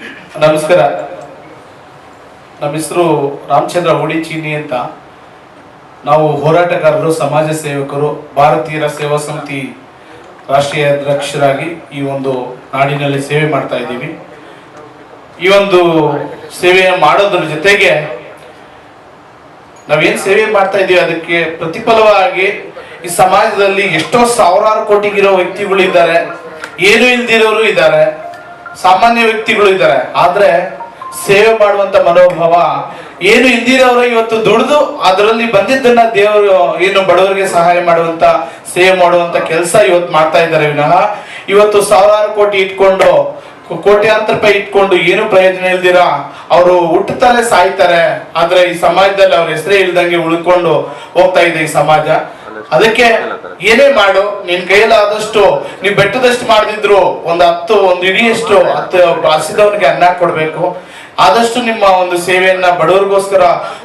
ನಮಸ್ಕಾರ. ನಮ್ಮ ಹೆಸರು ರಾಮಚಂದ್ರ ಚೀನಿ ಅಂತ. ನಾವು ಹೋರಾಟಗಾರರು, ಸಮಾಜ ಸೇವಕರು, ಭಾರತೀಯರ ಸೇವಾ ಸಮಿತಿ ರಾಷ್ಟ್ರೀಯ ಅಧ್ಯಕ್ಷರಾಗಿ ಈ ಒಂದು ನಾಡಿನಲ್ಲಿ ಸೇವೆ ಮಾಡ್ತಾ ಇದ್ದೀವಿ. ಈ ಒಂದು ಸೇವೆ ಮಾಡೋದ್ರ ಜೊತೆಗೆ ನಾವೇನು ಸೇವೆ ಮಾಡ್ತಾ ಇದೀವಿ ಅದಕ್ಕೆ ಪ್ರತಿಫಲವಾಗಿ ಈ ಸಮಾಜದಲ್ಲಿ ಎಷ್ಟೋ ಸಾವಿರಾರು ಕೋಟಿಗಿರೋ ವ್ಯಕ್ತಿಗಳು ಇದ್ದಾರೆ ಏನು ಇಲ್ದಿರೋರು ಇದ್ದಾರೆ. ಸಾಮಾನ್ಯ ವ್ಯಕ್ತಿಗಳು ಇದ್ದಾರೆ. ಆದ್ರೆ ಸೇವೆ ಮಾಡುವಂತ ಮನೋಭಾವ ಏನು ಇಲ್ದಿರೋರು ಇವತ್ತು ದುಡಿದು ಅದರಲ್ಲಿ ಬಂದಿದ್ದನ್ನ ದೇವರು ಏನು ಬಡವರಿಗೆ ಸಹಾಯ ಮಾಡುವಂತ, ಸೇವೆ ಮಾಡುವಂತ ಕೆಲಸ ಇವತ್ತು ಮಾಡ್ತಾ ಇದ್ದಾರೆ ವಿನಃ. ಇವತ್ತು ಸಾವಿರಾರು ಕೋಟಿ ಇಟ್ಕೊಂಡು ಕೋಟ್ಯಾಂತರ ರೂಪಾಯಿ ಇಟ್ಕೊಂಡು ಏನು ಪ್ರಯೋಜನ ಇಲ್ದಿರಾ? ಅವರು ಹುಟ್ಟುತ್ತಲೇ ಸಾಯ್ತಾರೆ. ಆದ್ರೆ ಈ ಸಮಾಜದಲ್ಲಿ ಅವ್ರ ಹೆಸರೇ ಇಲ್ದಂಗೆ ಉಳ್ಕೊಂಡು ಹೋಗ್ತಾ ಇದೆ ಈ ಸಮಾಜ. ಅದಕ್ಕೆ ಏನೇ ಮಾಡು ನಿನ್ ಕೈಯಲ್ಲಾದಷ್ಟು ನೀವ್ ಬೆಟ್ಟದಷ್ಟು ಮಾಡಿದ್ರು ಒಂದ್ ಹತ್ತು ಒಂದ್ ಇಡಿಯಷ್ಟು ಹತ್ತು ಹಸಿದವನಿಗೆ ಅನ್ನ ಕೊಡ್ಬೇಕು. ಆದಷ್ಟು ನಿಮ್ಮ ಒಂದು ಸೇವೆಯನ್ನ ಬಡವರಿಗೋಸ್ಕರ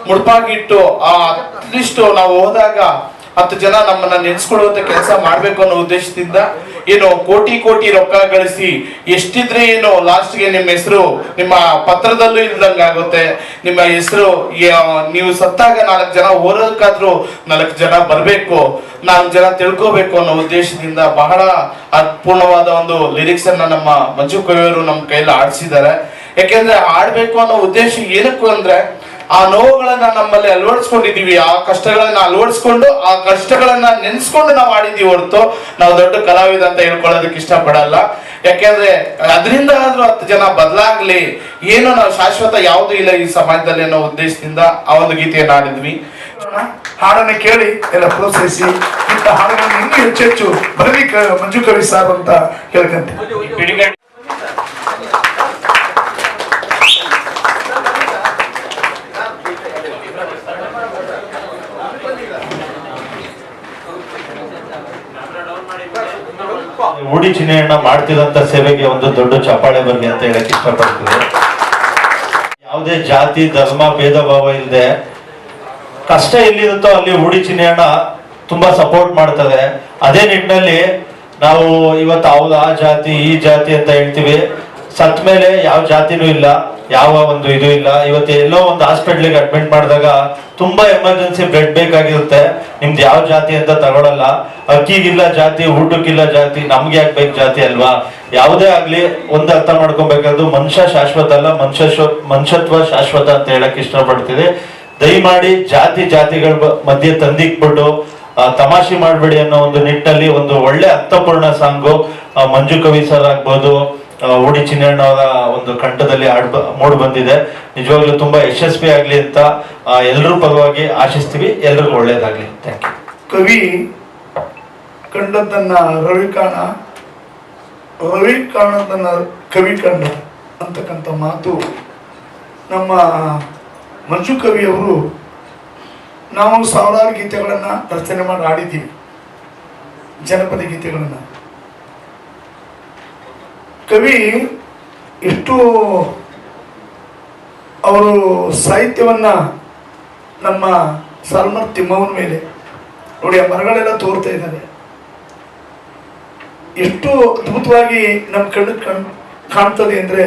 ಮುಡುಪಾಗಿಟ್ಟು ಆ ಅಟ್ಲೀಸ್ಟ್ ನಾವು ಹೋದಾಗ ಹತ್ತು ಜನ ನಮ್ಮನ್ನ ನೆನ್ಸ್ಕೊಳ್ಳುವಂತ ಕೆಲಸ ಮಾಡ್ಬೇಕು ಅನ್ನೋ ಉದ್ದೇಶದಿಂದ ಏನು ಕೋಟಿ ಕೋಟಿ ರೊಕ್ಕ ಗಳಿಸಿ ಎಷ್ಟಿದ್ರೆ ಏನು ಲಾಸ್ಟ್ಗೆ ನಿಮ್ಮ ಹೆಸರು, ನಿಮ್ಮ ಪತ್ರದಲ್ಲೂ ಇಲ್ದಂಗ ಆಗುತ್ತೆ. ನಿಮ್ಮ ಹೆಸರು ನೀವು ಸತ್ತಾಗ ನಾಲ್ಕು ಜನ ಓದೋದಕ್ಕಾದ್ರೂ ನಾಲ್ಕು ಜನ ಬರಬೇಕು, ನಾಲ್ಕು ಜನ ತಿಳ್ಕೋಬೇಕು ಅನ್ನೋ ಉದ್ದೇಶದಿಂದ ಬಹಳ ಅರ್ಪೂರ್ಣವಾದ ಒಂದು ಲಿರಿಕ್ಸ್ ಅನ್ನ ನಮ್ಮ ಮಂಜು ಕವಿಯವರು ನಮ್ಮ ಕೈಯಲ್ಲಿ ಆಡಿಸಿದ್ದಾರೆ ಯಾಕೆಂದ್ರೆ ಆಡ್ಬೇಕು ಅನ್ನೋ ಉದ್ದೇಶ ಏನಕ್ಕೂ ಅಂದ್ರೆ ಆ ನೋವುಗಳನ್ನ ನಮ್ಮಲ್ಲಿ ಅಳವಡಿಸ್ಕೊಂಡಿದೀವಿ ಆ ಕಷ್ಟಗಳನ್ನ ಅಳವಡಿಸ್ಕೊಂಡು ಆ ಕಷ್ಟಗಳನ್ನ ನೆನ್ಸ್ಕೊಂಡು ನಾವು ಆಡಿದೀವಿ ಹೊರತು ನಾವು ದೊಡ್ಡ ಕಲಾವಿದ ಅಂತ ಹೇಳ್ಕೊಳ್ಳೋದಕ್ಕೆ ಇಷ್ಟಪಡಲ್ಲ. ಯಾಕೆಂದ್ರೆ ಅದರಿಂದ ಆದ್ರೂ ಹತ್ತು ಜನ ಬದಲಾಗ್ಲಿ ಏನೋ ನಾವು ಶಾಶ್ವತ ಯಾವುದು ಇಲ್ಲ ಈ ಸಮಾಜದಲ್ಲಿ ಅನ್ನೋ ಉದ್ದೇಶದಿಂದ ಆ ಒಂದು ಗೀತೆಯನ್ನು ಆಡಿದ್ವಿ ಹಾಡನ್ನ ಕೇಳಿ ಎಲ್ಲ ಪ್ರೋತ್ಸಾಹಿಸಿ. ಇಂಥ ಹಾಡುಗಳನ್ನು ಇನ್ನೂ ಹೆಚ್ಚು ಹೆಚ್ಚು ಬರಲಿ ಕ- ಮಂಜು ಕವಿ ಸಾರ್ ಅಂತ ಹೇಳ್ಕಂತೆ ಉಡಿ ಚಿಹ್ನೆಯನ್ನ ಮಾಡ್ತಿರೋಂತ ಸೇವೆಗೆ ಒಂದು ದೊಡ್ಡ ಚಪ್ಪಾಳೆ ಬರ್ಲಿ ಅಂತ ಹೇಳಕ್ ಇಷ್ಟಪಡ್ತೀವಿ ಯಾವುದೇ ಜಾತಿ, ಧರ್ಮ, ಭೇದ ಭಾವ ಇಲ್ಲದೆ ಕಷ್ಟ ಎಲ್ಲಿರುತ್ತೋ ಅಲ್ಲಿ ಉಡಿ ಚಿಹ್ನೆಯನ್ನ ತುಂಬಾ ಸಪೋರ್ಟ್ ಮಾಡ್ತದೆ. ಅದೇ ನಿಟ್ಟಿನಲ್ಲಿ ನಾವು ಇವತ್ತು ಹೌದು ಆ ಜಾತಿ, ಈ ಜಾತಿ ಅಂತ ಹೇಳ್ತೀವಿ. ಸತ್ ಮೇಲೆ ಯಾವ ಜಾತಿನೂ ಇಲ್ಲ. ಯಾವ ಒಂದು ಇದು ಇಲ್ಲ. ಇವತ್ತು ಎಲ್ಲೋ ಒಂದು ಹಾಸ್ಪಿಟ್ಲಿಗೆ ಅಡ್ಮಿಟ್ ಮಾಡಿದಾಗ ತುಂಬಾ ಎಮರ್ಜೆನ್ಸಿ ಬೆಡ್ ಬೇಕಾಗಿರುತ್ತೆ. ನಿಮ್ದು ಯಾವ ಜಾತಿ ಅಂತ ತಗೊಳಲ್ಲ. ಅಕ್ಕಿಗಿಲ್ಲ ಜಾತಿ, ಊಟಕ್ಕಿಲ್ಲ ಜಾತಿ, ನಮ್ಗೆ ಯಾಕೆ ಬೇಕು ಜಾತಿ ಅಲ್ವಾ? ಯಾವುದೇ ಆಗ್ಲಿ ಒಂದು ಅರ್ಥ ಮಾಡ್ಕೊಬೇಕಾದ್ರು ಮನುಷ್ಯ ಶಾಶ್ವತ ಅಲ್ಲ, ಮನುಷ್ಯ ಮನುಷ್ಯತ್ವ ಶಾಶ್ವತ ಅಂತ ಹೇಳಕ್ ಇಷ್ಟಪಡ್ತೀವಿ ದಯಮಾಡಿ ಜಾತಿ ಜಾತಿಗಳ ಮಧ್ಯೆ ತಂದಿಕ್ಬಿಟ್ಟು ತಮಾಷೆ ಮಾಡಬೇಡಿ ಅನ್ನೋ ಒಂದು ನಿಟ್ಟಲ್ಲಿ ಒಂದು ಒಳ್ಳೆ ಅರ್ಥಪೂರ್ಣ ಸಾಂಗು ಮಂಜು ಕವಿ ಸರ್ ಆಗ್ಬೋದು ಆ, ಉಡಿ ಚಿನ್ನಣ್ಣ ಅವರ ಒಂದು ಕಂಠದಲ್ಲಿ ಆಡ್ ಮೂಡ್ ಬಂದಿದೆ. ನಿಜವಾಗ್ಲೂ ತುಂಬಾ ಯಶಸ್ವಿ ಆಗ್ಲಿ ಅಂತ ಎಲ್ಲರೂ ಪರವಾಗಿ ಆಶಿಸ್ತೀವಿ. ಎಲ್ರಿಗೂ ಒಳ್ಳೇದಾಗ್ಲಿ. ಥ್ಯಾಂಕ್ ಯು ಕವಿ ಕಂಡದ್ದನ್ನ ರವಿ ಕಾಣ ರವಿ ಕಾಣದನ್ನ ಕವಿ ಕಂಡ ಅಂತಕ್ಕಂಥ ಮಾತು ನಮ್ಮ ಮಂಜು ಕವಿಯವರು ನಾವು ಸಾವಿರಾರು ಗೀತೆಗಳನ್ನು ರಚನೆ ಮಾಡಿ ಆಡಿದ್ದೀವಿ. ಜನಪದ ಗೀತೆಗಳನ್ನ. ಕವಿ ಎಷ್ಟು ಅವರು ಸಾಹಿತ್ಯವನ್ನ ನಮ್ಮ ಸಾಲ್ಮರ್ ತಿಮ್ಮವನ ಮೇಲೆ ನೋಡಿ ಆ ಮರಗಳೆಲ್ಲ ತೋರ್ತಾ ಇದ್ದಾರೆ. ಎಷ್ಟು ಅದ್ಭುತವಾಗಿ ನಮ್ಮ ಕಣ್ಣು ಕಣ್ ಕಾಣ್ತದೆ ಅಂದ್ರೆ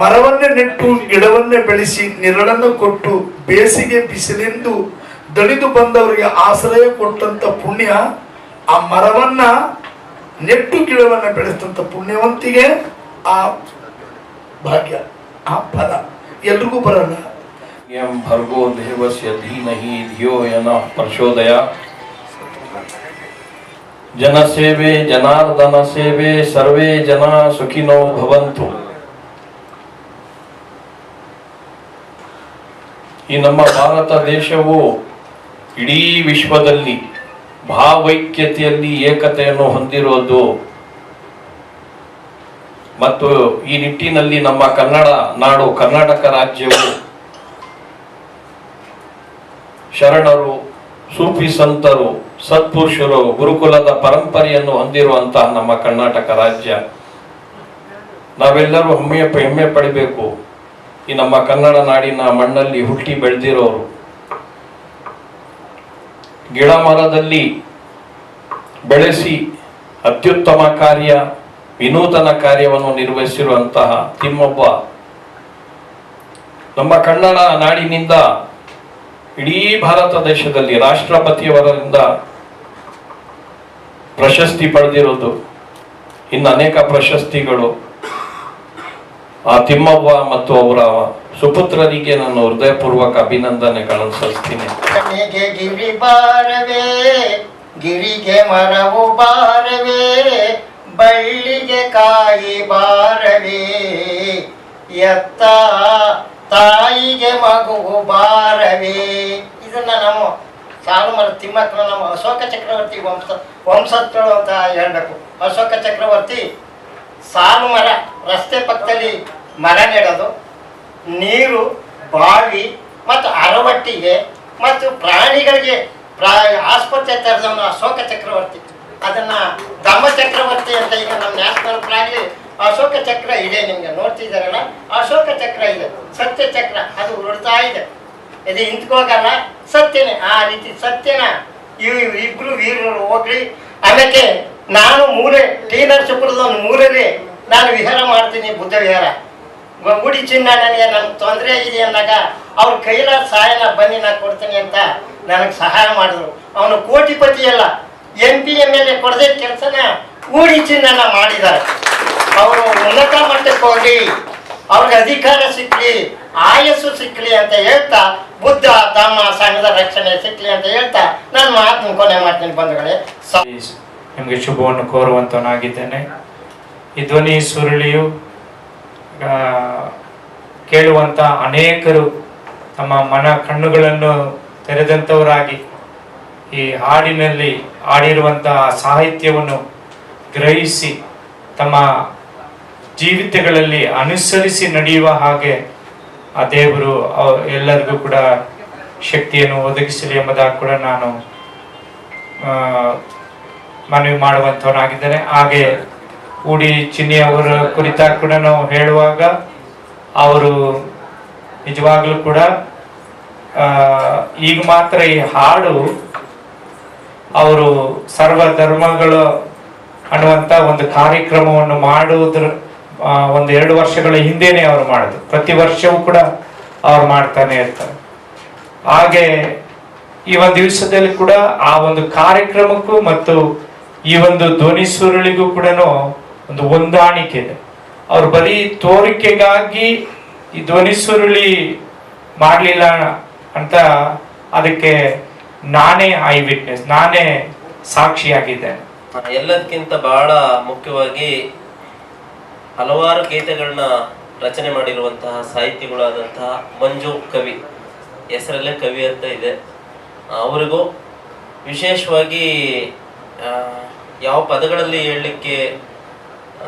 ಮರವನ್ನೇ ನೆಟ್ಟು, ಗಿಡವನ್ನೇ ಬೆಳೆಸಿ, ನೆರಳನ್ನು ಕೊಟ್ಟು, ಬೇಸಿಗೆ ಬಿಸಿಲೆಂದು ದಣಿದು ಬಂದವರಿಗೆ ಆಶ್ರಯ ಕೊಟ್ಟಂತ ಪುಣ್ಯ ಆ ಮರವನ್ನ ನೆಟ್ಟು ಗಿಡವನ್ನು ಬೆಳೆಸಿದಂಥ ಪುಣ್ಯವಂತಿಗೆ ಆ ಭಾಗ್ಯ, ಆ ಫಲ. ಎಲ್ರಿಗೂ ಬರಲ್ಲ. ಎಂ ಭರ್ಗೋ ದೇವಸ್ಯ ಧೀಮಹಿ ಧಿಯೋ ಯನ ಪ್ರಚೋದಯ ಜನಸೇವೆ ಜನಾರ್ದನ ಸೇವೆ, ಸರ್ವೇ ಜನ ಸುಖಿನೋ ಭವಂತು. ಈ ನಮ್ಮ ಭಾರತ ದೇಶವು ಇಡೀ ವಿಶ್ವದಲ್ಲಿ ಭಾವೈಕ್ಯತೆಯಲ್ಲಿ ಏಕತೆಯನ್ನು ಹೊಂದಿರೋದು. ಮತ್ತು ಈ ನಿಟ್ಟಿನಲ್ಲಿ ನಮ್ಮ ಕನ್ನಡ ನಾಡು, ಕರ್ನಾಟಕ ರಾಜ್ಯವು ಶರಣರು, ಸೂಫಿ ಸಂತರು, ಸತ್ಪುರುಷರು, ಗುರುಕುಲದ ಪರಂಪರೆಯನ್ನು ಹೊಂದಿರುವಂತಹ ನಮ್ಮ ಕರ್ನಾಟಕ ರಾಜ್ಯ. ನಾವೆಲ್ಲರೂ ಹೆಮ್ಮೆ ಹೆಮ್ಮೆ ಪಡಿಬೇಕು. ಈ ನಮ್ಮ ಕನ್ನಡ ನಾಡಿನ ಮಣ್ಣಲ್ಲಿ ಹುಟ್ಟಿ ಬೆಳೆದಿರೋರು. ಗಿಡ ಮರದಲ್ಲಿ ಬೆಳೆಸಿ ಅತ್ಯುತ್ತಮ ಕಾರ್ಯ, ವಿನೂತನ ಕಾರ್ಯವನ್ನು ನಿರ್ವಹಿಸಿರುವಂತಹ ತಿಮ್ಮೊಬ್ಬ. ನಮ್ಮ ಕನ್ನಡ ನಾಡಿನಿಂದ ಇಡೀ ಭಾರತ ದೇಶದಲ್ಲಿ ರಾಷ್ಟ್ರಪತಿಯವರಿಂದ ಪ್ರಶಸ್ತಿ ಪಡೆದಿರೋದು ಇನ್ನು ಅನೇಕ ಪ್ರಶಸ್ತಿಗಳು. ಆ ತಿಮ್ಮವ್ವ ಮತ್ತು ಅವರ ಸುಪುತ್ರರಿಗೆ ನಾನು ಹೃದಯಪೂರ್ವಕ ಅಭಿನಂದನೆಗಳನ್ನು ಸಲ್ಲಿಸ್ತೀನಿ. ಗಿರಿ ಬಾರವೇ, ಗಿರಿಗೆ ಮರವು ಬಾರವೇ, ಬಳ್ಳಿಗೆ ಕಾಯಿ ಬಾರವೇ. ಎತ್ತ ತಾಯಿಗೆ ಮಗುವು ಬಾರವೇ. ಇದನ್ನ ನಮ್ಮ ಸಾಲು ಮರ ತಿಮ್ಮಕ್ಕನ ನಮ್ಮ ಅಶೋಕ ಚಕ್ರವರ್ತಿ ವಂಶ ವಂಶಸ್ಥಳು ಅಂತ ಹೇಳ್ಬೇಕು. ಅಶೋಕ ಚಕ್ರವರ್ತಿ ಸಾಲು ಮರ ರಸ್ತೆ ಪಕ್ಕದಲ್ಲಿ ಮರ ನೆಡೋದು. ನೀರು, ಬಾವಿ ಮತ್ತು ಅರವಟ್ಟಿಗೆ ಮತ್ತು ಪ್ರಾಣಿಗಳಿಗೆ ಪ್ರಾ, ಆಸ್ಪತ್ರೆ ತೆರೆದವನು ಅಶೋಕ ಚಕ್ರವರ್ತಿ ಅದನ್ನ ಧಮ್ಮ ಚಕ್ರವರ್ತಿ ಅಂತ ಈಗ ನಮ್ಮ ನ್ಯಾಷನಲ್ ಪ್ರಾಣಿ ಅಶೋಕ ಚಕ್ರ ಇದೆ ನಿಮ್ಗೆ ನೋಡ್ತಿದ್ದಾರಲ್ಲ? ಅಶೋಕ ಚಕ್ರ ಇದೆ ಸತ್ಯ ಚಕ್ರ ಅದು ಉರುಳ್ತಾ ಇದೆ. ಇದು ನಿಂತ್ಕೋಗಲ್ಲ ಸತ್ಯನೇ, ಆ ರೀತಿ ಸತ್ಯನ ಇವ್ ಇಬ್ರು ವೀರರು ಹೋಗ್ಲಿ. ಅದಕ್ಕೆ ನಾನು ಮೂಲೆ ಟಿ ನರಸೀಪುರದ ಒಂದು ಮೂಲೆಯಲ್ಲಿ ನಾನು ವಿಹಾರ ಮಾಡ್ತೀನಿ ಬುದ್ಧ ವಿಹಾರ. ಗುಡಿ ಚಿನ್ನ ನನಗೆ ನನ್ ತೊಂದರೆ ಇದೆ ಅಂದಾಗ ಅವ್ರ ಕೈಲ ಸಹಾಯನ ಬನ್ನಿ ನಾ ಕೊಡ್ತೀನಿ ಅಂತ ನನಗೆ ಸಹಾಯ ಮಾಡಿದ್ರು. ಅವನು ಕೋಟಿಪತಿ ಅಲ್ಲ M P M L A ಕೊಡದೆ ಕೆಲಸನ ಗೂಡಿ ಚಿನ್ನನ ಮಾಡಿದ್ದಾರೆ ಅವರು ಉನ್ನತ ಮಟ್ಟಕ್ಕೆ ಹೋಗಿ, ಅವ್ರಿಗೆ ಅಧಿಕಾರ ಸಿಕ್ಕಲಿ ಆಯಸ್ಸು ಸಿಕ್ಕಲಿ ಅಂತ ಹೇಳ್ತಾ, ಬುದ್ಧ ತಮ್ಮ ಸಂಘದ ರಕ್ಷಣೆ ಸಿಕ್ಕಲಿ ಅಂತ ಹೇಳ್ತಾ ನಾನು ಮಾತು ಕೊನೆ ಮಾಡ್ತೀನಿ ಬಂಧುಗಳೇ. ನಿಮಗೆ ಶುಭವನ್ನು ಕೋರುವಂತವನಾಗಿದ್ದೇನೆ. ಈ ಧ್ವನಿ ಸುರುಳಿಯು ಕೇಳುವಂತ ಅನೇಕರು ತಮ್ಮ ಮನ ಕಣ್ಣುಗಳನ್ನು ತೆರೆದಂಥವರಾಗಿ ಈ ಹಾಡಿನಲ್ಲಿ ಹಾಡಿರುವಂತಹ ಸಾಹಿತ್ಯವನ್ನು ಗ್ರಹಿಸಿ ತಮ್ಮ ಜೀವಿತಗಳಲ್ಲಿ ಅನುಸರಿಸಿ ನಡೆಯುವ ಹಾಗೆ ಆ ದೇವರು ಎಲ್ಲರಿಗೂ ಕೂಡ ಶಕ್ತಿಯನ್ನು ಒದಗಿಸಲಿ ಎಂಬುದಾಗಿ ಕೂಡ ನಾನು ಮನವಿ ಮಾಡುವಂಥವನಾಗಿದ್ದೇನೆ. ಹಾಗೆ ಉಡಿ ಚಿನ್ನಿ ಅವರ ಕುರಿತಾಗಿ ಕೂಡ ನಾವು ಹೇಳುವಾಗ ಅವರು ನಿಜವಾಗ್ಲೂ ಕೂಡ ಈಗ ಮಾತ್ರ ಈ ಹಾಡು ಅವರು ಸರ್ವ ಧರ್ಮಗಳು ಅನ್ನುವಂತ ಒಂದು ಕಾರ್ಯಕ್ರಮವನ್ನು ಮಾಡುವುದ್ರ ಒಂದು ಎರಡು ವರ್ಷಗಳ ಹಿಂದೆನೆ ಅವರು ಮಾಡುದು ಪ್ರತಿ ವರ್ಷವೂ ಕೂಡ ಅವ್ರು ಮಾಡ್ತಾನೆ ಇರ್ತಾರೆ. ಹಾಗೆ ಈ ಒಂದು ದಿವಸದಲ್ಲಿ ಕೂಡ ಆ ಒಂದು ಕಾರ್ಯಕ್ರಮಕ್ಕೂ ಮತ್ತು ಈ ಒಂದು ಧ್ವನಿ ಸುರುಳಿಗೂ ಕೂಡ ಒಂದು ಹೊಂದಾಣಿಕೆ ಇದೆ. ಅವ್ರು ಬರೀ ತೋರಿಕೆಗಾಗಿ ಈ ಧ್ವನಿ ಸುರುಳಿ ಮಾಡಲಿಲ್ಲ ಅಂತ ಅದಕ್ಕೆ ನಾನೇ ಐ ವಿಟ್ನೆಸ್, ನಾನೇ ಸಾಕ್ಷಿಯಾಗಿದ್ದೇನೆ. ಎಲ್ಲದಕ್ಕಿಂತ ಬಹಳ ಮುಖ್ಯವಾಗಿ ಹಲವಾರು ಗೀತೆಗಳನ್ನ ರಚನೆ ಮಾಡಿರುವಂತಹ ಸಾಹಿತಿಗಳಾದಂತಹ ಮಂಜು ಕವಿ, ಹೆಸರಲ್ಲೇ ಕವಿ ಅಂತ ಇದೆ. ಅವರಿಗೂ ವಿಶೇಷವಾಗಿ ಯಾವ ಪದಗಳಲ್ಲಿ ಹೇಳಲಿಕ್ಕೆ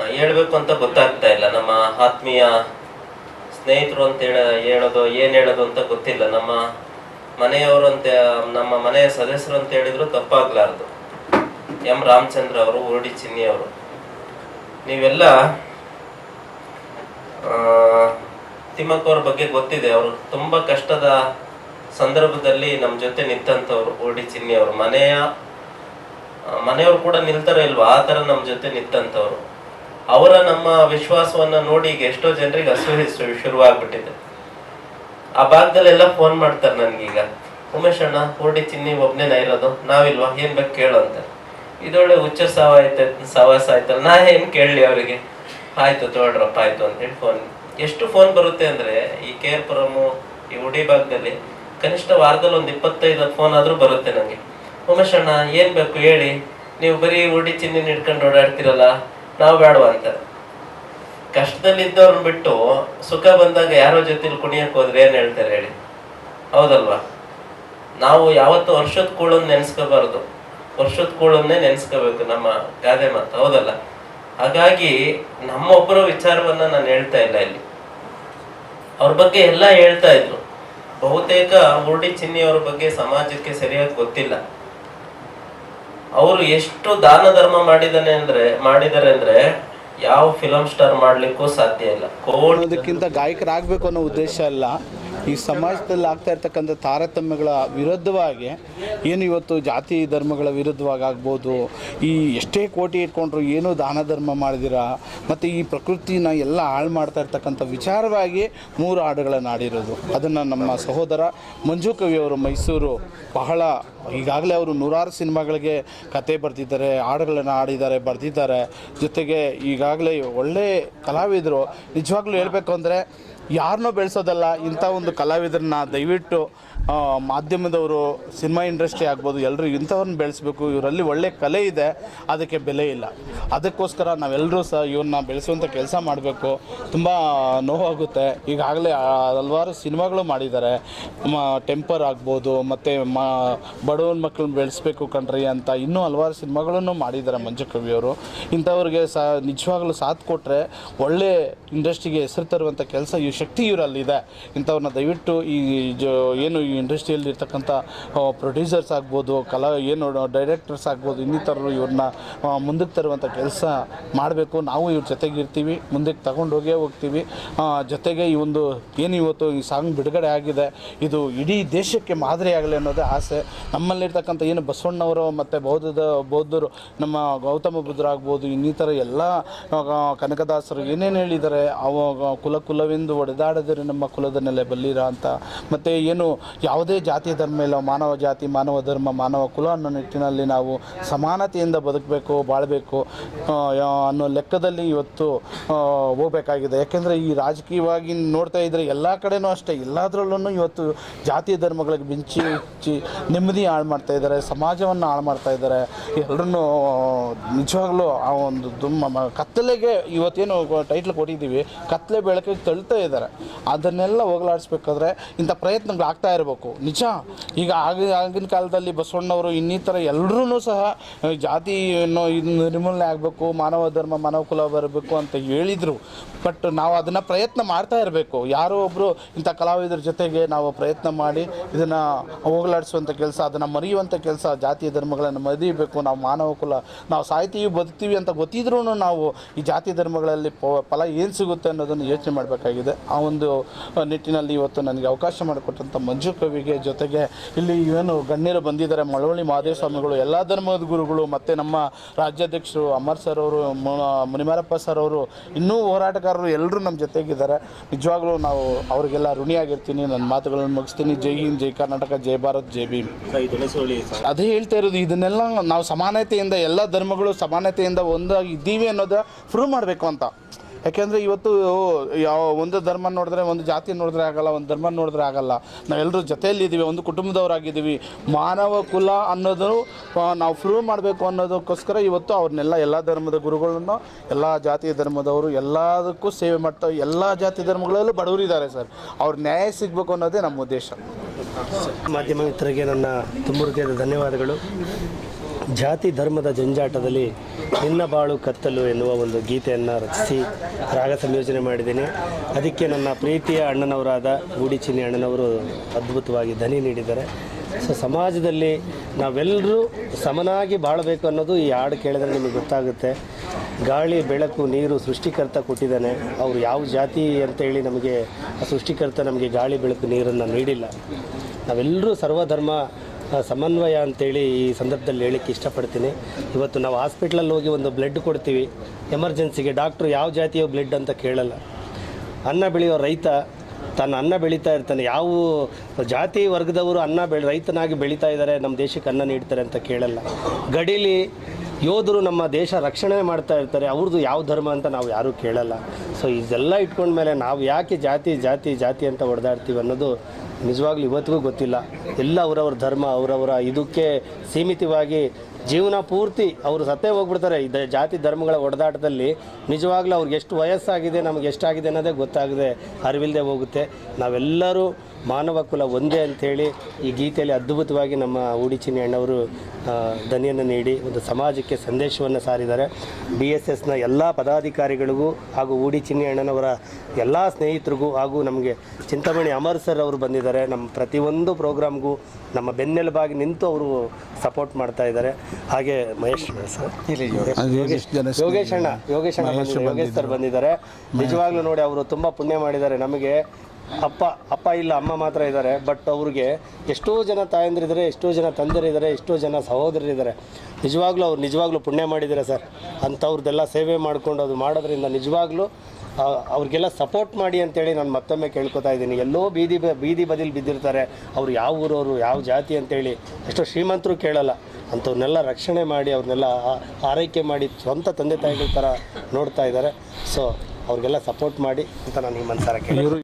ಹೇಳಬೇಕು ಅಂತ ಗೊತ್ತಾಗ್ತಾ ಇಲ್ಲ. ನಮ್ಮ ಆತ್ಮೀಯ ಸ್ನೇಹಿತರು ಅಂತ ಹೇಳ, ಹೇಳೋದು, ಏನು ಹೇಳೋದು ಅಂತ ಗೊತ್ತಿಲ್ಲ. ನಮ್ಮ ಮನೆಯವರು ಅಂತ, ನಮ್ಮ ಮನೆಯ ಸದಸ್ಯರು ಅಂತ ಹೇಳಿದ್ರು ತಪ್ಪಾಗ್ಲಾರ್ದು. ಎಂ. ರಾಮಚಂದ್ರ ಅವರು, ಓಡಿ ಚಿನ್ನಿ ಅವರು. ನೀವೆಲ್ಲ ತಿಮ್ಮಕ್ಕ ಅವ್ರ ಬಗ್ಗೆ ಗೊತ್ತಿದೆ. ಅವರು ತುಂಬಾ ಕಷ್ಟದ ಸಂದರ್ಭದಲ್ಲಿ ನಮ್ಮ ಜೊತೆ ನಿಂತಂಥವ್ರು ಓಡಿ ಚಿನ್ನಿ ಅವರು. ಮನೆಯ, ಮನೆಯವರು ಮನೆಯವ್ರು ಕೂಡ ನಿಲ್ತಾರೋ ಇಲ್ವಾ? ಆ ಥರ ನಮ್ಮ ಜೊತೆ ನಿಂತಂಥವ್ರು ಅವರ ನಮ್ಮ ವಿಶ್ವಾಸವನ್ನ ನೋಡಿ ಈಗ ಎಷ್ಟೋ ಜನರಿಗೆ ಅಸೂಯೆ ಶು- ಶುರುವಾಗ್ಬಿಟ್ಟಿದೆ. ಆ ಭಾಗದಲ್ಲೆಲ್ಲ ಫೋನ್ ಮಾಡ್ತಾರೆ ನನ್ಗೀಗ. ಉಮೇಶ್ ಅಣ್ಣ ಓಡಿ ಚಿನ್ನಿ ಒಬ್ನೇನ ಇರೋದು? ನಾವಿಲ್ವಾ? ಏನ್ ಬೇಕು ಕೇಳು ಅಂತ. ಇದೊಳ್ಳೆ ಹುಚ್ಚ ಸಾವ ಆಯ್ತ ಸವಾಸ ಆಯ್ತಲ್ಲ? ನಾ ಏನ್ ಕೇಳಲಿ ಅವರಿಗೆ? ಆಯ್ತು ತೋಡ್ರಪ್ಪ ಆಯ್ತು ಅಂತ ಹೇಳಿ ಫೋನ್ ಎಷ್ಟು ಫೋನ್ ಬರುತ್ತೆ ಅಂದ್ರೆ, ಈ ಕೆ ಪುರಮು ಈ ಉಡಿ ಭಾಗದಲ್ಲಿ ಕನಿಷ್ಠ ವಾರದಲ್ಲಿ ಒಂದು ಇಪ್ಪತ್ತೈದು ಫೋನ್ ಆದ್ರೂ ಬರುತ್ತೆ ನಂಗೆ. ಉಮೇಶ್ ಅಣ್ಣ, ಏನ್ ಬೇಕು ಹೇಳಿ? ನೀವು ಬರೀ ಉಡಿ ಚಿನ್ನಿನ ಇಟ್ಕೊಂಡು ಓಡಾಡ್ತಿರಲ್ಲ? ನಾವು ಬೇಡವಾ ಅಂತ ಕಷ್ಟದಲ್ಲಿದ್ದವ್ರನ್ನ ಬಿಟ್ಟು ಸುಖ ಬಂದಾಗ ಯಾರೋ ಜೊತೆಲಿ ಕುಣಿಯಕ್ ಹೋದ್ರೆ ಏನ್ ಹೇಳ್ತಾರೆ ಹೇಳಿ? ಹೌದಲ್ವಾ? ನಾವು ಯಾವತ್ತು ವರ್ಷದ ಕೂಳನ್ನ ನೆನ್ಸ್ಕೋಬಾರದು. ವರ್ಷದ ಕೂಳನ್ನೇ ನೆನ್ಸ್ಕೋಬೇಕು ನಮ್ಮ ಗಾದೆ ಮಾತು, ಹೌದಲ್ಲ? ಹಾಗಾಗಿ ನಮ್ಮೊಬ್ಬರ ವಿಚಾರವನ್ನ ನಾನು ಹೇಳ್ತಾ ಇಲ್ಲ ಇಲ್ಲಿ. ಅವ್ರ ಬಗ್ಗೆ ಎಲ್ಲ ಹೇಳ್ತಾ ಇದ್ರು. ಬಹುತೇಕ ಉರುಡಿ ಚಿನ್ನಿ ಅವ್ರ ಬಗ್ಗೆ ಸಮಾಜಕ್ಕೆ ಸರಿಯಾಗಿ ಗೊತ್ತಿಲ್ಲ. ಅವರು ಎಷ್ಟು ದಾನ ಧರ್ಮ ಮಾಡಿದಾನೆ ಅಂದ್ರೆ ಮಾಡಿದ್ದಾರೆ ಅಂದ್ರೆ ಯಾವ ಫಿಲಂ ಸ್ಟಾರ್ ಮಾಡ್ಲಿಕ್ಕೂ ಸಾಧ್ಯ ಇಲ್ಲ. ಕೋಣದಕ್ಕಿಂತ ಗಾಯಕರಾಗಬೇಕು ಅನ್ನೋ ಉದ್ದೇಶ ಅಲ್ಲ. ಈ ಸಮಾಜದಲ್ಲಿ ಆಗ್ತಾ ಇರ್ತಕ್ಕಂಥ ತಾರತಮ್ಯಗಳ ವಿರುದ್ಧವಾಗಿ ಏನು ಇವತ್ತು ಜಾತಿ ಧರ್ಮಗಳ ವಿರುದ್ಧವಾಗಿ ಆಗ್ಬೋದು, ಈ ಎಷ್ಟೇ ಕೋಟಿ ಇಟ್ಕೊಂಡ್ರು ಏನು ದಾನ ಧರ್ಮ ಮಾಡಿದಿರಾ, ಮತ್ತು ಈ ಪ್ರಕೃತಿನ ಎಲ್ಲ ಹಾಳು ಮಾಡ್ತಾ ಇರ್ತಕ್ಕಂಥ ವಿಚಾರವಾಗಿ ಮೂರು ಹಾಡುಗಳನ್ನು ಆಡಿರೋದು ಅದನ್ನು ನಮ್ಮ ಸಹೋದರ ಮಂಜು ಕವಿಯವರು ಮೈಸೂರು ಬಹಳ, ಈಗಾಗಲೇ ಅವರು ನೂರಾರು ಸಿನಿಮಾಗಳಿಗೆ ಕತೆ ಬರೆದಿದ್ದಾರೆ, ಹಾಡುಗಳನ್ನು ಆಡಿದ್ದಾರೆ ಬರೆದಿದ್ದಾರೆ. ಜೊತೆಗೆ ಈಗಾಗಲೇ ಒಳ್ಳೆ ಕಲಾವಿದರು. ನಿಜವಾಗ್ಲೂ ಹೇಳಬೇಕು ಅಂದರೆ ಯಾರನ್ನೂ ಬೆಳೆಸೋದಲ್ಲ ಇಂಥ ಒಂದು ಕಲಾವಿದರನ್ನ ದಯವಿಟ್ಟು ಮಾಧ್ಯಮದವರು ಸಿನಿಮಾ ಇಂಡಸ್ಟ್ರಿ ಆಗ್ಬೋದು ಎಲ್ಲರೂ ಇಂಥವ್ರನ್ನ ಬೆಳೆಸಬೇಕು, ಇವರಲ್ಲಿ ಒಳ್ಳೆ ಕಲೆ ಇದೆ, ಅದಕ್ಕೆ ಬೆಲೆ ಇಲ್ಲ. ಅದಕ್ಕೋಸ್ಕರ ನಾವೆಲ್ಲರೂ ಸಹ ಇವ್ರನ್ನ ಬೆಳೆಸುವಂಥ ಕೆಲಸ ಮಾಡಬೇಕು. ತುಂಬ ನೋವಾಗುತ್ತೆ. ಈಗಾಗಲೇ ಹಲವಾರು ಸಿನಿಮಾಗಳು ಮಾಡಿದ್ದಾರೆ. ಟೆಂಪರ್ ಆಗ್ಬೋದು, ಮತ್ತು ಮ, ಬಡವನ ಮಕ್ಕಳನ್ನ ಬೆಳೆಸಬೇಕು ಕಣ್ರಿ ಅಂತ ಇನ್ನೂ ಹಲವಾರು ಸಿನಿಮಾಗಳನ್ನು ಮಾಡಿದ್ದಾರೆ ಮಂಜು ಕವಿಯವರು ಇಂಥವ್ರಿಗೆ ಸಹ ನಿಜವಾಗ್ಲೂ ಸಾಥ್ ಕೊಟ್ಟರೆ ಒಳ್ಳೆ ಇಂಡಸ್ಟ್ರಿಗೆ ಹೆಸರು ತರುವಂಥ ಕೆಲಸ, ಈ ಶಕ್ತಿ ಇವರಲ್ಲಿದೆ. ಇಂಥವ್ರನ್ನ ದಯವಿಟ್ಟು ಈ ಜ, ಏನು ಇಂಡಸ್ಟ್ರಿಯಲ್ಲಿ ಇರ್ತಕ್ಕಂಥ ಪ್ರೊಡ್ಯೂಸರ್ಸ್ ಆಗ್ಬೋದು, ಕಲಾ, ಏನು ಡೈರೆಕ್ಟರ್ಸ್ ಆಗ್ಬೋದು, ಇನ್ನಿತರರು ಇವ್ರನ್ನ ಮುಂದಕ್ಕೆ ತರುವಂಥ ಕೆಲಸ ಮಾಡಬೇಕು. ನಾವು ಇವ್ರ ಜೊತೆಗೆ ಇರ್ತೀವಿ, ಮುಂದಕ್ಕೆ ತಗೊಂಡೋಗೇ ಹೋಗ್ತೀವಿ. ಜೊತೆಗೆ ಈ ಒಂದು, ಏನು ಇವತ್ತು ಈ ಸಾಂಗ್ ಬಿಡುಗಡೆ ಆಗಿದೆ, ಇದು ಇಡೀ ದೇಶಕ್ಕೆ ಮಾದರಿ ಆಗಲಿ ಅನ್ನೋದೇ ಆಸೆ. ನಮ್ಮಲ್ಲಿರ್ತಕ್ಕಂಥ ಏನು ಬಸವಣ್ಣವರು ಮತ್ತು ಬೌದ್ಧದ, ಬೌದ್ಧರು, ನಮ್ಮ ಗೌತಮ ಬುದ್ಧರಾಗ್ಬೋದು ಇನ್ನಿತರ ಎಲ್ಲ ಕನಕದಾಸರು ಏನೇನು ಹೇಳಿದ್ದಾರೆ ಅವ ಕುಲ ಕುಲವೆಂದು ಒಡೆದಾಡದರೆ ನಮ್ಮ ಕುಲದ ನೆಲೆ ಬಲ್ಲಿರ ಅಂತ. ಮತ್ತು ಏನು ಯಾವುದೇ ಜಾತಿ ಧರ್ಮ ಇಲ್ಲ, ಮಾನವ ಜಾತಿ, ಮಾನವ ಧರ್ಮ, ಮಾನವ ಕುಲ ಅನ್ನೋ ನಿಟ್ಟಿನಲ್ಲಿ ನಾವು ಸಮಾನತೆಯಿಂದ ಬದುಕಬೇಕು, ಬಾಳಬೇಕು ಅನ್ನೋ ಲೆಕ್ಕದಲ್ಲಿ ಇವತ್ತು ಹೋಗಬೇಕಾಗಿದೆ. ಯಾಕೆಂದರೆ ಈ ರಾಜಕೀಯವಾಗಿ ನೋಡ್ತಾ ಇದ್ದರೆ ಎಲ್ಲ ಕಡೆನೂ ಅಷ್ಟೇ. ಎಲ್ಲದರಲ್ಲೂ ಇವತ್ತು ಜಾತಿ ಧರ್ಮಗಳಿಗೆ ಬೆಂಚಿ ಹಚ್ಚಿ ನೆಮ್ಮದಿ ಹಾಳು ಮಾಡ್ತಾ ಇದ್ದಾರೆ, ಸಮಾಜವನ್ನು ಹಾಳು ಮಾಡ್ತಾ ಇದ್ದಾರೆ. ಎಲ್ಲರನ್ನೂ ನಿಜವಾಗ್ಲೂ ಆ ಒಂದು ದುಮ್ಮ ಕತ್ತಲೆಗೆ ಇವತ್ತೇನು ಟೈಟ್ಲ್ ಕೊಟ್ಟಿದ್ದೀವಿ ಕತ್ತಲೆ ಬೆಳಕಿಗೆ ತಳ್ತಾ ಇದ್ದಾರೆ. ಅದನ್ನೆಲ್ಲ ಹೋಗಲಾಡಿಸ್ಬೇಕಾದ್ರೆ ಇಂಥ ಪ್ರಯತ್ನಗಳು ಆಗ್ತಾ ಇರಬೇಕು ನಿಜ, ಈಗ ಆಗ ಆಗಿನ ಕಾಲದಲ್ಲಿ ಬಸವಣ್ಣವರು ಇನ್ನಿತರ ಎಲ್ಲರೂ ಸಹ ಜಾತಿ ನಿರ್ಮೂಲನೆ ಆಗಬೇಕು, ಮಾನವ ಧರ್ಮ ಮಾನವ ಕುಲ ಬರಬೇಕು ಅಂತ ಹೇಳಿದರು. ಬಟ್ ನಾವು ಅದನ್ನು ಪ್ರಯತ್ನ ಮಾಡ್ತಾ ಇರಬೇಕು. ಯಾರೋ ಒಬ್ಬರು ಇಂಥ ಕಲಾವಿದರ ಜೊತೆಗೆ ನಾವು ಪ್ರಯತ್ನ ಮಾಡಿ ಇದನ್ನು ಹೋಗಲಾಡಿಸುವಂಥ ಕೆಲಸ, ಅದನ್ನು ಮರೆಯುವಂಥ ಕೆಲಸ, ಜಾತಿ ಧರ್ಮಗಳನ್ನು ಮರೆಯಬೇಕು, ನಾವು ಮಾನವ ಕುಲ ನಾವು ಸಾಯ್ತೀವಿ ಬದುಕ್ತೀವಿ ಅಂತ ಗೊತ್ತಿದ್ರೂ ನಾವು ಈ ಜಾತಿ ಧರ್ಮಗಳಲ್ಲಿ ಫಲ ಏನು ಸಿಗುತ್ತೆ ಅನ್ನೋದನ್ನು ಯೋಚನೆ ಮಾಡಬೇಕಾಗಿದೆ. ಆ ಒಂದು ನಿಟ್ಟಿನಲ್ಲಿ ಇವತ್ತು ನನಗೆ ಅವಕಾಶ ಮಾಡಿಕೊಟ್ಟಂಥ ಮಂಜು ಕವಿಗೆ ಜೊತೆಗೆ ಇಲ್ಲಿ ಏನು ಗಣ್ಯರು ಬಂದಿದ್ದಾರೆ ಮಳವಳ್ಳಿ ಮಹಾದೇವ ಸ್ವಾಮಿಗಳು ಎಲ್ಲ ಧರ್ಮದ ಗುರುಗಳು ಮತ್ತು ನಮ್ಮ ರಾಜ್ಯಾಧ್ಯಕ್ಷರು ಅಮರ್ ಸರ್ ಅವರು ಮುನಿಮಾರಪ್ಪ ಸರ್ ಅವರು ಇನ್ನೂ ಹೋರಾಟಗಾರರು ಎಲ್ಲರೂ ನಮ್ಮ ಜೊತೆಗಿದ್ದಾರೆ. ನಿಜವಾಗ್ಲೂ ನಾವು ಅವರಿಗೆಲ್ಲ ಋಣಿಯಾಗಿರ್ತೀನಿ. ನನ್ನ ಮಾತುಗಳನ್ನು ಮುಗಿಸ್ತೀನಿ. ಜೈ ಹಿಂದ್ ಜೈ ಕರ್ನಾಟಕ ಜೈ ಭಾರತ್ ಜೈ ಭೀಮ್. ಅದೇ ಹೇಳ್ತಾ ಇರೋದು ಇದನ್ನೆಲ್ಲ ನಾವು ಸಮಾನತೆಯಿಂದ ಎಲ್ಲ ಧರ್ಮಗಳು ಸಮಾನತೆಯಿಂದ ಒಂದಾಗಿ ಇದ್ದೀವಿ ಅನ್ನೋದು ಪ್ರೂವ್ ಮಾಡಬೇಕು ಅಂತ. ಯಾಕೆಂದರೆ ಇವತ್ತು ಯಾವ ಒಂದು ಧರ್ಮ ನೋಡಿದ್ರೆ, ಒಂದು ಜಾತಿ ನೋಡಿದ್ರೆ ಆಗಲ್ಲ, ಒಂದು ಧರ್ಮ ನೋಡಿದ್ರೆ ಆಗಲ್ಲ. ನಾವೆಲ್ಲರೂ ಜೊತೆಯಲ್ಲಿದ್ದೀವಿ, ಒಂದು ಕುಟುಂಬದವರಾಗಿದ್ದೀವಿ. ಮಾನವ ಕುಲ ಅನ್ನೋದು ನಾವು ಪ್ರೂವ್ ಮಾಡಬೇಕು ಅನ್ನೋದಕ್ಕೋಸ್ಕರ ಇವತ್ತು ಅವ್ರನ್ನೆಲ್ಲ ಎಲ್ಲ ಧರ್ಮದ ಗುರುಗಳನ್ನು, ಎಲ್ಲ ಜಾತಿ ಧರ್ಮದವರು ಎಲ್ಲದಕ್ಕೂ ಸೇವೆ ಮಾಡ್ತಾ, ಎಲ್ಲ ಜಾತಿ ಧರ್ಮಗಳಲ್ಲೂ ಬಡವರಿದ್ದಾರೆ ಸರ್. ಅವ್ರ ನ್ಯಾಯ ಸಿಗಬೇಕು ಅನ್ನೋದೇ ನಮ್ಮ ಉದ್ದೇಶ. ಮಾಧ್ಯಮ ಮಿತ್ರರಿಗೆ ನನ್ನ ತುಂಬ ಹೃದಯದ ಧನ್ಯವಾದಗಳು. ಜಾತಿ ಧರ್ಮದ ಜಂಜಾಟದಲ್ಲಿ ನಿನ್ನ ಬಾಳು ಕತ್ತಲು ಎನ್ನುವ ಒಂದು ಗೀತೆಯನ್ನು ರಚಿಸಿ ರಾಗ ಸಂಯೋಜನೆ ಮಾಡಿದ್ದೀನಿ. ಅದಕ್ಕೆ ನನ್ನ ಪ್ರೀತಿಯ ಅಣ್ಣನವರಾದ ಗೂಡಿಚಿನ್ನಿ ಅಣ್ಣನವರು ಅದ್ಭುತವಾಗಿ ಧನಿ ನೀಡಿದ್ದಾರೆ. ಸೊ ಸಮಾಜದಲ್ಲಿ ನಾವೆಲ್ಲರೂ ಸಮನಾಗಿ ಬಾಳಬೇಕು ಅನ್ನೋದು ಈ ಹಾಡು ಕೇಳಿದ್ರೆ ನಿಮಗೆ ಗೊತ್ತಾಗುತ್ತೆ. ಗಾಳಿ, ಬೆಳಕು, ನೀರು ಸೃಷ್ಟಿಕರ್ತ ಕೊಟ್ಟಿದ್ದಾನೆ. ಅವರು ಯಾವ ಜಾತಿ ಅಂತೇಳಿ ನಮಗೆ ಸೃಷ್ಟಿಕರ್ತ ನಮಗೆ ಗಾಳಿ, ಬೆಳಕು, ನೀರನ್ನು ನೀಡಿಲ್ಲ. ನಾವೆಲ್ಲರೂ ಸರ್ವಧರ್ಮ ಸಮನ್ವಯ ಅಂತೇಳಿ ಈ ಸಂದರ್ಭದಲ್ಲಿ ಹೇಳಕ್ಕೆ ಇಷ್ಟಪಡ್ತೀನಿ. ಇವತ್ತು ನಾವು ಹಾಸ್ಪಿಟ್ಲಲ್ಲಿ ಹೋಗಿ ಒಂದು ಬ್ಲಡ್ ಕೊಡ್ತೀವಿ. ಎಮರ್ಜೆನ್ಸಿಗೆ ಡಾಕ್ಟ್ರು ಯಾವ ಜಾತಿಯ ಬ್ಲಡ್ ಅಂತ ಕೇಳಲ್ಲ. ಅನ್ನ ಬೆಳೆಯೋ ರೈತ ತನ್ನ ಅನ್ನ ಬೆಳೀತಾ ಇರ್ತಾನೆ. ಯಾವ ಜಾತಿ ವರ್ಗದವರು ಅನ್ನ ಬೆಳೆ ರೈತನಾಗಿ ಬೆಳೀತಾ ಇದ್ದಾರೆ, ನಮ್ಮ ದೇಶಕ್ಕೆ ಅನ್ನ ನೀಡ್ತಾರೆ ಅಂತ ಕೇಳಲ್ಲ. ಗಡೀಲಿ ಯೋಧರು ನಮ್ಮ ದೇಶ ರಕ್ಷಣೆ ಮಾಡ್ತಾ ಇರ್ತಾರೆ. ಅವ್ರದ್ದು ಯಾವ ಧರ್ಮ ಅಂತ ನಾವು ಯಾರೂ ಕೇಳಲ್ಲ. ಸೊ ಇದೆಲ್ಲ ಇಟ್ಕೊಂಡ್ಮೇಲೆ ನಾವು ಯಾಕೆ ಜಾತಿ ಜಾತಿ ಜಾತಿ ಅಂತ ಹೊಡೆದಾಡ್ತೀವಿ ಅನ್ನೋದು ನಿಜವಾಗ್ಲೂ ಇವತ್ತಿಗೂ ಗೊತ್ತಿಲ್ಲ. ಎಲ್ಲ ಅವರವ್ರ ಧರ್ಮ, ಅವರವರ ಇದಕ್ಕೆ ಸೀಮಿತವಾಗಿ ಜೀವನ ಪೂರ್ತಿ ಅವರು ಸತ್ತೇ ಹೋಗ್ಬಿಡ್ತಾರೆ. ಈ ಜಾತಿ ಧರ್ಮಗಳ ಒಡೆದಾಟದಲ್ಲಿ ನಿಜವಾಗ್ಲೂ ಅವ್ರಿಗೆ ಎಷ್ಟು ವಯಸ್ಸಾಗಿದೆ, ನಮಗೆ ಎಷ್ಟಾಗಿದೆ ಅನ್ನೋದೇ ಗೊತ್ತಾಗದೆ ಅರಿವಿಲ್ಲದೆ ಹೋಗುತ್ತೆ. ನಾವೆಲ್ಲರೂ ಮಾನವ ಕುಲ ಒಂದೇ ಅಂಥೇಳಿ ಈ ಗೀತೆಯಲ್ಲಿ ಅದ್ಭುತವಾಗಿ ನಮ್ಮ ಉಡಿಚಿನಿ ಅಣ್ಣವರು ಧನಿಯನ್ನು ದನಿಯನ್ನು ನೀಡಿ ಒಂದು ಸಮಾಜಕ್ಕೆ ಸಂದೇಶವನ್ನು ಸಾರಿದ್ದಾರೆ. ಬಿ ಎಸ್ ಎಸ್ನ ಎಲ್ಲ ಪದಾಧಿಕಾರಿಗಳಿಗೂ ಹಾಗೂ ಉಡಿಚಿನಿ ಅಣ್ಣನವರ ಎಲ್ಲ ಸ್ನೇಹಿತರಿಗೂ ಹಾಗೂ ನಮಗೆ ಚಿಂತಾಮಣಿ ಅಮರ್ ಸರ್ ಅವರು ಬಂದಿದ್ದಾರೆ. ನಮ್ಮ ಪ್ರತಿಯೊಂದು ಪ್ರೋಗ್ರಾಮ್ಗೂ ನಮ್ಮ ಬೆನ್ನೆಲುಬಾಗಿ ನಿಂತು ಅವರು ಸಪೋರ್ಟ್ ಮಾಡ್ತಾ ಇದ್ದಾರೆ. ಹಾಗೆ ಮಹೇಶ್ ಸರ್. ಯೋಗೇಶ್. ಯೋಗೇಶ್ ಅಣ್ಣ ಯೋಗೇಶ್ ಅಣ್ಣ ಯೋಗೇಶ್ ಸರ್ ಬಂದಿದ್ದಾರೆ. ನಿಜವಾಗ್ಲೂ ನೋಡಿ ಅವರು ತುಂಬ ಪುಣ್ಯ ಮಾಡಿದ್ದಾರೆ ನಮಗೆ. ಅಪ್ಪ ಅಪ್ಪ ಇಲ್ಲ, ಅಮ್ಮ ಮಾತ್ರ ಇದ್ದಾರೆ. ಬಟ್ ಅವ್ರಿಗೆ ಎಷ್ಟೋ ಜನ ತಾಯಂದಿರಿದ್ದಾರೆ, ಎಷ್ಟೋ ಜನ ತಂದರಿದ್ದಾರೆ, ಎಷ್ಟೋ ಜನ ಸಹೋದರರಿದ್ದಾರೆ. ನಿಜವಾಗ್ಲೂ ಅವ್ರು ನಿಜವಾಗ್ಲೂ ಪುಣ್ಯ ಮಾಡಿದ್ದಾರೆ ಸರ್. ಅಂಥವ್ರದ್ದೆಲ್ಲ ಸೇವೆ ಮಾಡ್ಕೊಂಡು ಅದು ಮಾಡೋದ್ರಿಂದ ನಿಜವಾಗ್ಲೂ ಅವ್ರಿಗೆಲ್ಲ ಸಪೋರ್ಟ್ ಮಾಡಿ ಅಂತೇಳಿ ನಾನು ಮತ್ತೊಮ್ಮೆ ಕೇಳ್ಕೊತಾ ಇದ್ದೀನಿ. ಎಲ್ಲೋ ಬೀದಿ ಬೀದಿ ಬದಿಲಿ ಬಿದ್ದಿರ್ತಾರೆ. ಅವ್ರು ಯಾವ ಊರವರು, ಯಾವ ಜಾತಿ ಅಂತೇಳಿ ಎಷ್ಟೋ ಶ್ರೀಮಂತರು ಕೇಳಲ್ಲ. ಅಂಥವ್ರನ್ನೆಲ್ಲ ರಕ್ಷಣೆ ಮಾಡಿ ಅವ್ರನ್ನೆಲ್ಲ ಆರೈಕೆ ಮಾಡಿ ಸ್ವಂತ ತಂದೆ ತಾಯಿಗಳ ಥರ ನೋಡ್ತಾ ಇದ್ದಾರೆ. ಸೊ ಅವ್ರಿಗೆಲ್ಲ ಸಪೋರ್ಟ್ ಮಾಡಿ ಅಂತ ನಾನು ಈ ಮನ್ಸಾರ ಕೇಳಿ